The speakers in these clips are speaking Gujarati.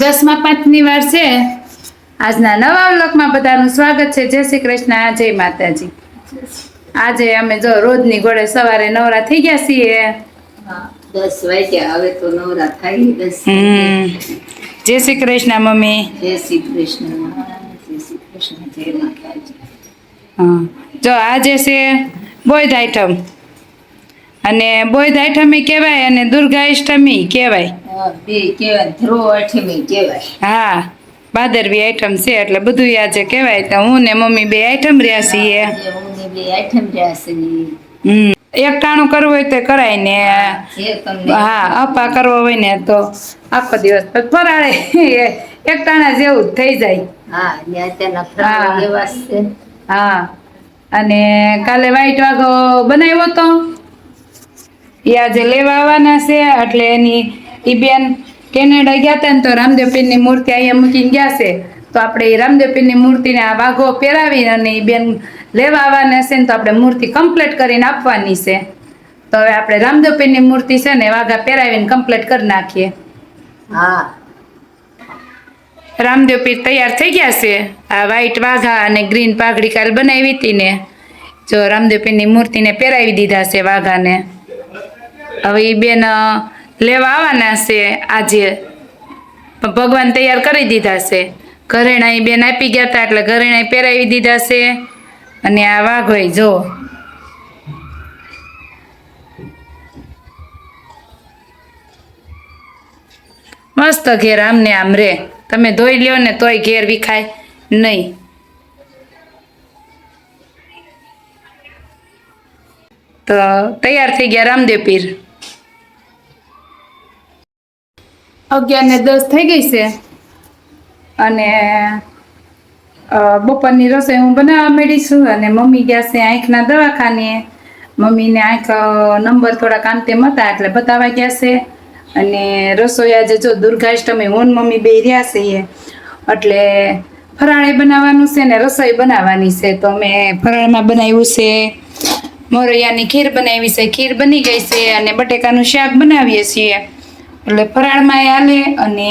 દસમા પાંચની વાર છે. આજના નવા વ્લોગમાં બધાનું સ્વાગત છે. જય શ્રી કૃષ્ણ જય માતાજી. આજે અમે જો રોજની ઘોડે સવારે નવરા થઈ ગયા છીએ. દસ વાગ્યા. હવે તો નવરા થાય દસ જય શ્રી કૃષ્ણ મમ્મી. જય શ્રી કૃષ્ણ જય શ્રી કૃષ્ણ જય માતાજી. હા. જો આજે છે બોધ આઈટમ અને બોધ આઈટમી કહેવાય અને દુર્ગા અષ્ટમી કહેવાય. બે કેવાય ધ્રુવ અઠમી કેવાય હા ભાદરવી આઈટમ છે એટલે બધું આજે કહેવાય તો હું ને મમ્મી બે આઈટમ રહ્યા છીએ. બે આઈટમ રહ્યા છે હમ એક કરવું હોય તો કરાય ને. હા અપા કરવો હોય ને તો આખો દિવસ ફરાળે. એકટાણા જેવું જ થઈ જાય. હા અને કાલે વાઈટ વાઘો બનાવ્યો તો? એ આજે લેવા આવવાના છે એટલે એની ઈ બેન કેનેડા ગયા હતા ને તો રામદેવપીરની મૂર્તિ અહીંયા મૂકીને ગયા છે. તો આપણે એ રામદેવપીરની મૂર્તિને આ વાઘો પહેરાવી અને એ બેન લેવા આવવાના છે ને તો આપણે મૂર્તિ કમ્પ્લીટ કરીને આપવાની છે. તો હવે આપણે રામદેવપીરની મૂર્તિ છે ને વાઘા પહેરાવીને કમ્પ્લીટ કરી નાખીએ. હા. રામદેવપીર તૈયાર થઈ ગયા છે. આ વ્હાઈટ વાઘા અને ગ્રીન પાઘડી કાલ બનાવી હતી ને. જો રામદેવપીરની મૂર્તિને પહેરાવી દીધા છે વાઘાને. હવે એ બેન લેવા આવવાના છે આજે. ભગવાન તૈયાર કરી દીધા છે. ઘરેણા એ બેન આપી ગયા હતા એટલે ઘરેણા પહેરાવી દીધા છે. અને આ વાઘોય જો. મસ્ત ઘેર આમને આમ રે. તમે ધોઈ લ્યો ને તોય ઘેર વિખાય નહીં. તો તૈયાર થઈ ગયા રામદેવ પીર. અગિયાર ને દસ થઈ ગઈ છે. અને બપોરની રસોઈ હું બનાવવા માંડી છું અને મમ્મી ગયા છે આંખના દવાખાને. મમ્મીને આંખ નંબર થોડા કામ તેમ હતા એટલે બતાવવા ગયા છે. અને રસોઈ આજે જો દુર્ગાષ્ટમી, હું મમ્મી બે રહ્યા છીએ. એટલે ફરાળે બનાવવાનું છે ને રસોઈ બનાવવાની છે. તો મેં ફરાળમાં બનાવ્યું છે. મોરૈયાની ખીર બનાવી છે. ખીર બની ગઈ છે અને બટેકાનું શાક બનાવીએ છીએ. એટલે ફરાળમાં એ હાલે અને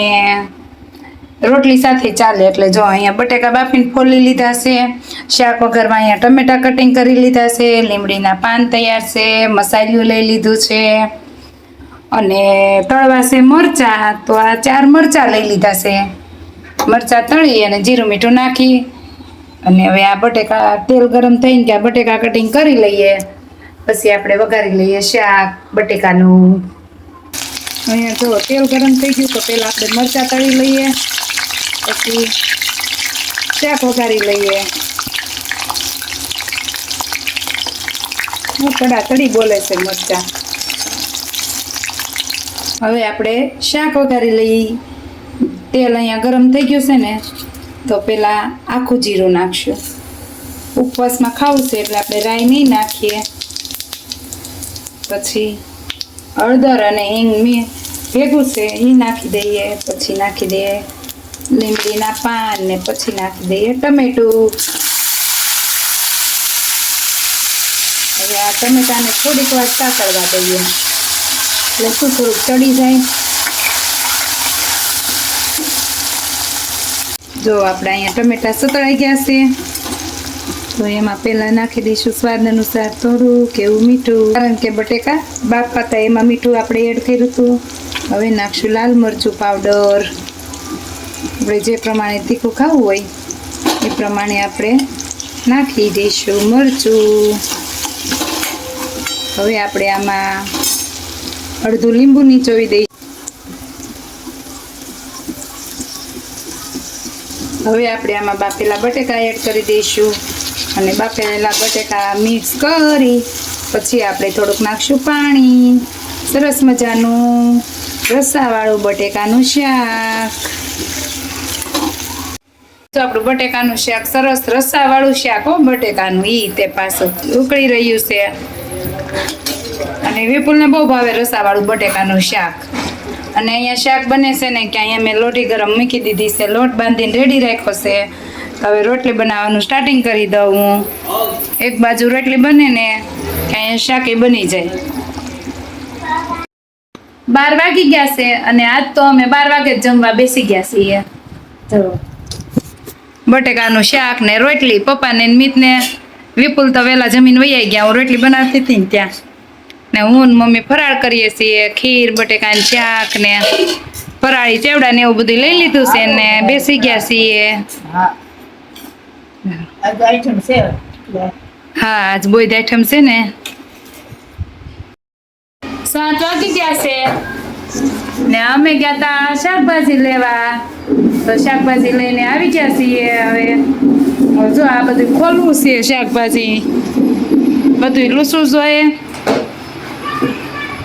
રોટલી સાથે ચાલે. એટલે જો અહીંયા બટેકા બાફીને ફોલી લીધા છે, શાક વગરમાં અહીંયા ટમેટા કટિંગ કરી લીધા છે, લીમડીના પાન તૈયાર છે, મસાલિયું લઈ લીધું છે અને તળવા છે મરચાં. તો આ ચાર મરચાં લઈ લીધા છે. મરચાં તળી અને જીરું મીઠું નાખી અને હવે આ બટેકા તેલ ગરમ થઈને કે આ બટેકા કટિંગ કરી લઈએ. પછી આપણે વઘારી લઈએ શાક, બટેકાનું અહીંયા જો તેલ ગરમ થઈ ગયું તો પહેલાં આપણે મરચાં તળી લઈએ, પછી શાક વઘારી લઈએ. કડા તળી બોલે છે મરચાં. હવે આપણે શાક વઘારી લઈએ તેલ અહીંયા ગરમ થઈ ગયું છે ને, તો પહેલાં આખું જીરું નાખશું. ઉપવાસમાં ખાવું છે એટલે આપણે રાઈ નહીં નાખીએ. પછી હળદર અને હિંગ મેં ભેગું છે એ નાખી દઈએ, પછી નાખી દઈએ લીમડીના પાન ને પછી નાખી દઈએ ટમેટું. હવે આ ટમેટાને થોડીક વાર સાકળવા દઈએ. એટલે શું થોડુંક ચડી જાય. જો આપણે અહીંયા ટમેટા સતળાઈ ગયા છે. તો એમાં પહેલાં નાખી દઈશું સ્વાદ અનુસાર થોડું કેવું મીઠું. કારણ કે બટેકા બાફા હતા એમાં મીઠું આપણે એડ કર્યું હતું. હવે નાખશું લાલ મરચું પાવડર. આપણે જે પ્રમાણે તીખું ખાવું હોય એ પ્રમાણે આપણે નાખી દઈશું મરચું. હવે આપણે આમાં અડધું લીંબુ નીચોવી દઈશું. હવે આપણે આમાં બાફેલા બટેકા એડ કરી દઈશું. અને બાફેલા બટેકા મિક્સ કરી, પછી આપણે થોડુંક નાખશું પાણી. સરસ મજાનું રસાવાળું બટેકાનું શાક. તો આપણું બટેકાનું શાક સરસ રસાવાળું શાક હો, બટેકાનું. ઈ તે પાછું ઉકળી રહ્યું છે. અને વિપુલને બહુ ભાવે રસાવાળું બટેકાનું શાક. અને અહીંયા શાક બને છે ને કે અહીંયા મેં લોટી ગરમ મૂકી દીધી છે, લોટ બાંધીને રેડી રાખ્યો છે. હવે રોટલી બનાવવાનું સ્ટાર્ટિંગ કરી દઉં હું. એક બાજુ રોટલી બને ને અહીંયા શાક બની જાય. બાર વાગી ગયા છે અને આજ તો અમે બાર વાગે જ જમવા બેસી ગયા છીએ. બટેકાનું શાક ને રોટલી, પપ્પાને મિતને. વિપુલ તો વહેલા જમીન વૈયાઈ ગયા, હું રોટલી બનાવતી હતી ને ત્યાં. ને હું મમ્મી ફરાળ કરીએ છીએ, ખીર બટેકાનું શાક ને ફરાળી ચેવડા ને એવું બધું લઈ લીધું છે ને બેસી ગયા છીએ. હા આજ બોય આઈટમ છે ને સાત વાગી ગયા છે ને અમે ગયા તા શાકભાજી લેવા તો શાકભાજી લઈને આવી ગયા છીએ હવે જો આ બધું ખોલવું છે શાકભાજી બધું લૂસું જોઈએ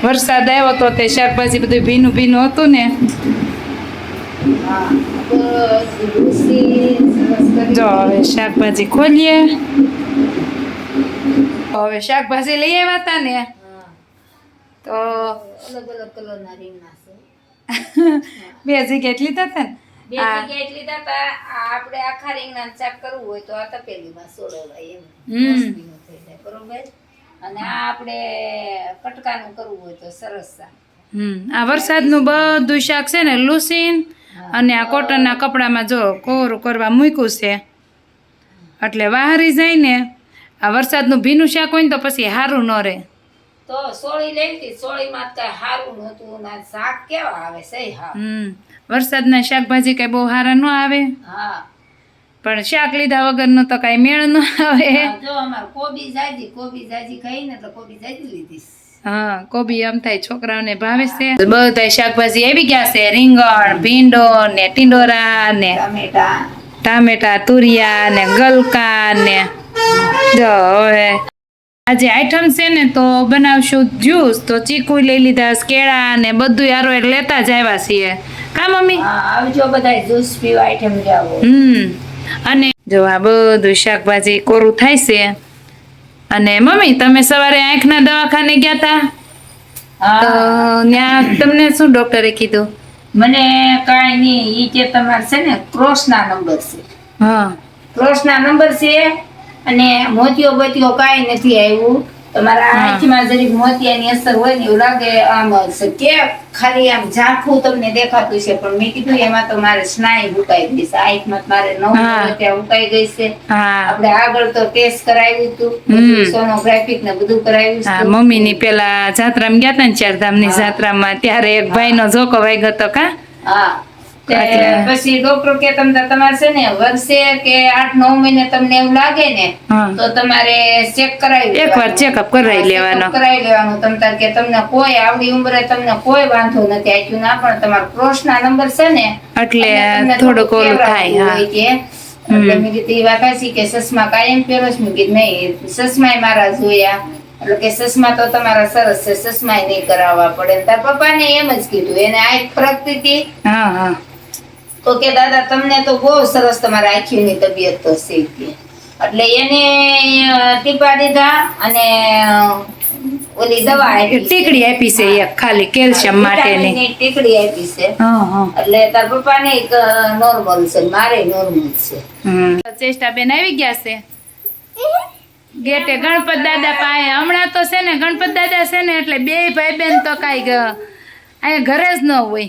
વરસાદ આવ્યો તો તે શાકભાજી બધું ભીનું ભીનું હતું ને હા બસ લૂસી સરસ કરી જો હવે શાકભાજી ખોલીએ. હવે શાકભાજી લઈ આવ્યા હતા ને? તો બે જગ્યાએ જ લીધા હતા ને? બે હા. જગ્યાએ એટલી આ આપણે આખા રીંગણા શાક કરવું હોય તો આ તપેલીમાં સોળવાય એમ. બરોબર? અને આ આપણે કટકાનું કરવું હોય તો સરસ શાક. હમ આ વરસાદનું બધું શાક છે ને લૂસીન. અને આ કોટનના કપડામાં જો કોરું કરવા મૂક્યું છે એટલે વાહરી જાય ને આ વરસાદનું ભીનું શાક હોય ને તો પછી સારું ન રહે. તો સોળી હતી સોળીમાં તો કઈ સારું નહોતું ના શાક કેવા આવે સહી હા. હમ વરસાદના શાકભાજી કઈ બહુ સારા ન આવે. હા. પણ શાક લીધા વગરનું તો કઈ મેળ ન આવે. જો અમાર કોબી જાજી કોબી જાજી ખાઈ ને તો કોબી જાજી લીધી હા કોબી આમ થાય છોકરાઓને ભાવે છે. બધા શાકભાજી આવી ગયા છે. રીંગણ ભીંડો ને ટીંડોરા ને ટામેટા તુરિયા ને ગલકા ને જો હવે આજે આઈટમ છે ને તો બનાવશું જ્યુસ. તો ચીકુ લઈ લીધા કેળા ને બધું યારો એટલે લેતા જ આવ્યા છીએ. કા મમ્મી? આવજો બધા જ્યુસ પીવા આઈટમ જાવ હમ અને જો આ બધું શાકભાજી કોરું થાય છે. અને મમ્મી તમે સવારે આંખના દવાખાને ગયા હતા તો ત્યાં તમને શું ડોક્ટરે કીધું? મને કાંઈ નહીં ઈ કે તમારે છે ને ક્રોસના નંબર છે. હા. ક્રોસના નંબર છે અને મોતિયો બતિયો કાંઈ નથી આવ્યું. તમારા. આંખમાં જરીક મોતિયાની અસર હોય ને એવું લાગે આમ કે ખાલી આમ ઝાંખું તમને દેખાતું છે પણ મેં કીધું એમાં તો મારે સ્નાયુ ઉકાઈ ગઈ છે. આંખમાં મારે નવ. ત્યાં ઉકાઈ ગઈ છે. હા. આપણે આગળ તો ટેસ્ટ કરાવ્યું હતું. સોનોગ્રાફિક ને બધું કરાવ્યું છે. મમ્મી ની પેલા જાત્રામાં ગયા હતા ને ચારધામની જાત્રામાં ત્યારે એક ભાઈનો ઝોકો વાગ્યો હતો કા? હા. પછી ડોક્ટર કે તમને તમારે છે ને વર્ષે કે આઠ નવ મહિને તમને એવું લાગે ને તો તમારે ચેક કરાવી એકવાર. ચેકઅપ કરાવી લેવાનો. કરાવી લેવાનું. તમ તાર કે તમને કોઈ આવડી ઉંમરે તમને કોઈ વાંધો નથી આપ્યું ના પણ તમારો ક્રોસના નંબર છે ને એટલે થોડુંક ઓલું થાય હા. એટલે મેં કીધું એ વાત હતી કે સસમા કાયમ પહેરો છો. મેં કીધું નહીં સસમાએ મારા જોયા. એટલે કે સસમા તો તમારા સરસ છે ચશ્માય નહીં કરાવવા પડે. તાર પપ્પાને એમ જ કીધું એને આ એક હતી. હા હા. તો કે દાદા તમને તો બહુ સરસ તમારા આંખીની તબિયત તો છે કે. એટલે એને ટીપા દીધા અને ઓલી દવા આપી ટીકડી આપી છે એક ખાલી કેલ્શિયમ માટેની વિટામિનની ટીકડી આપી છે. એટલે તાર પપ્પાને નોર્મલ છે મારે નોર્મલ છે. હમ. ચેષ્ટા બેન આવી ગયા છે? ગેટે ગણપત દાદા પાસે. હમણાં તો છે ને ગણપત દાદા છે ને એટલે બે ભાઈ બેન તો કાંઈ અહીંયા ઘરે જ ન હોય.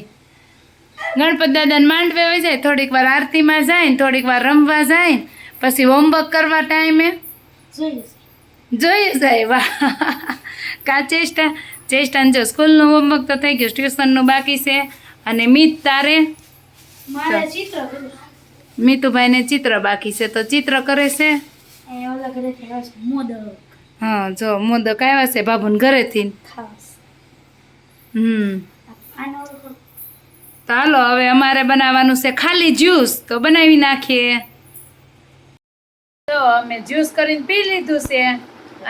ગણપત દાદાને માંડવે હોય જાય થોડીક વાર આરતીમાં જાય ને થોડીક વાર રમવા જાય ને પછી હોમવર્ક કરવા ટાઈમે. જોઈ જાય વાહ. કા ચેષ્ટા? ચેષ્ટાને જો સ્કૂલનું હોમવર્ક તો થઈ ગયું ટ્યુશનનું બાકી છે. અને મિત તારે? મારે ચિત્ર કર્યું. મીતુભાઈને ચિત્ર બાકી છે તો ચિત્ર કરે છે? હા જો મોદક આવ્યા છે બાબુને ઘરેથી. હમ. તો હાલો હવે અમારે બનાવવાનું છે ખાલી જ્યુસ. તો બનાવી નાખીએ. તો અમે જ્યુસ કરીને પી લીધું છે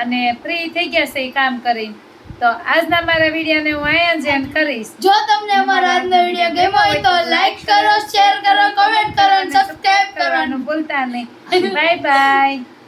અને ફ્રી થઈ ગયા છે એ કામ કરીને. તો આજના મારા વિડીયોને હું અહીંયા જ એન્ડ કરીશ. જો તમને અમારો આજનો વીડિયો ગમ્યો હોય તો લાઈક કરો શેર કરો કમેન્ટ કરો અને સબસ્ક્રાઇબ કરવાનું ભૂલતા નહીં. Bye bye